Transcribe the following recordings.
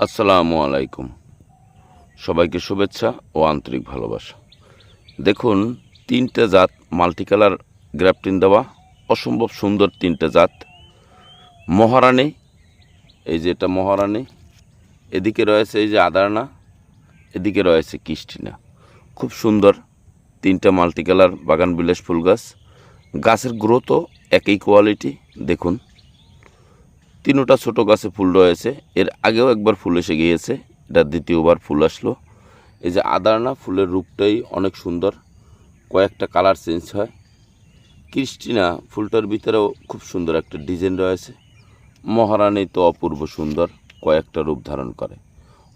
আসসালামু আলাইকুম। সবাইকে শুভেচ্ছা ও আন্তরিক ভালোবাসা। দেখুন, তিনটে জাত মাল্টি কালার গ্রাফটিন দেওয়া, অসম্ভব সুন্দর তিনটে জাত। মহারানী, এই যে এটা মহারানী, এদিকে রয়েছে এই যে আদারনা, এদিকে রয়েছে কিস্টিনা। খুব সুন্দর তিনটা মাল্টিকালার বাগান বিলাস ফুল গাছ। গাছের গ্রোথও একই কোয়ালিটি দেখুন। তিনোটা ছোট গাছে ফুল রয়েছে। এর আগেও একবার ফুল এসে গিয়েছে। এটা দ্বিতীয়বার ফুল আসলো। এই যে আদারনা, ফুলের রূপটাই অনেক সুন্দর। কয়েকটা কালার চেঞ্জ হয়। ক্রিস্টিনা, ফুলটার ভিতরেও খুব সুন্দর একটা ডিজাইন রয়েছে। মহারানী তো অপূর্ব সুন্দর, কয়েকটা রূপ ধারণ করে।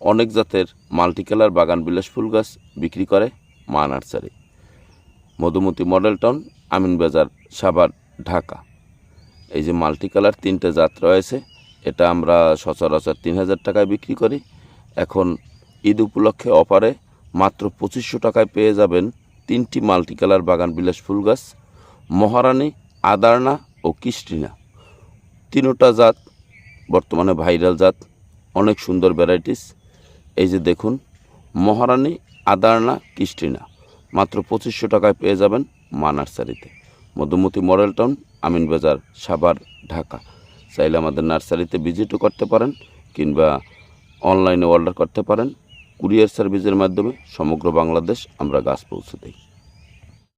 অনেক জাতের মাল্টি কালার বাগান বিলাস ফুল গাছ বিক্রি করে মা nursery. Madhumati model town, Aminbazar, Savar, Dhaka. এই যে মাল্টি কালার তিনটে জাত রয়েছে, এটা আমরা সচরাচর তিন হাজার টাকায় বিক্রি করি। এখন ঈদ উপলক্ষে অফারে মাত্র পঁচিশশো টাকায় পেয়ে যাবেন তিনটি মাল্টি কালার বাগান বিলাস ফুল গাছ, মহারানী, আদারনা ও কিস্টিনা তিনোটা জাত, বর্তমানে ভাইরাল জাত, অনেক সুন্দর ভ্যারাইটিস এই যে দেখুন, মহারানী, আদারনা কিস্টিনা মাত্র পঁচিশশো টাকায় পেয়ে যাবেন মা নার্সারিতে মধুমতি মডেল টাউন আমিনবাজার সাভার, ঢাকা। চাইলে আমাদের নার্সারিতে ভিজিটও করতে পারেন কিংবা অনলাইনে অর্ডার করতে পারেন। কুরিয়ার সার্ভিসের মাধ্যমে সমগ্র বাংলাদেশ আমরা গাছ পৌঁছে দিই।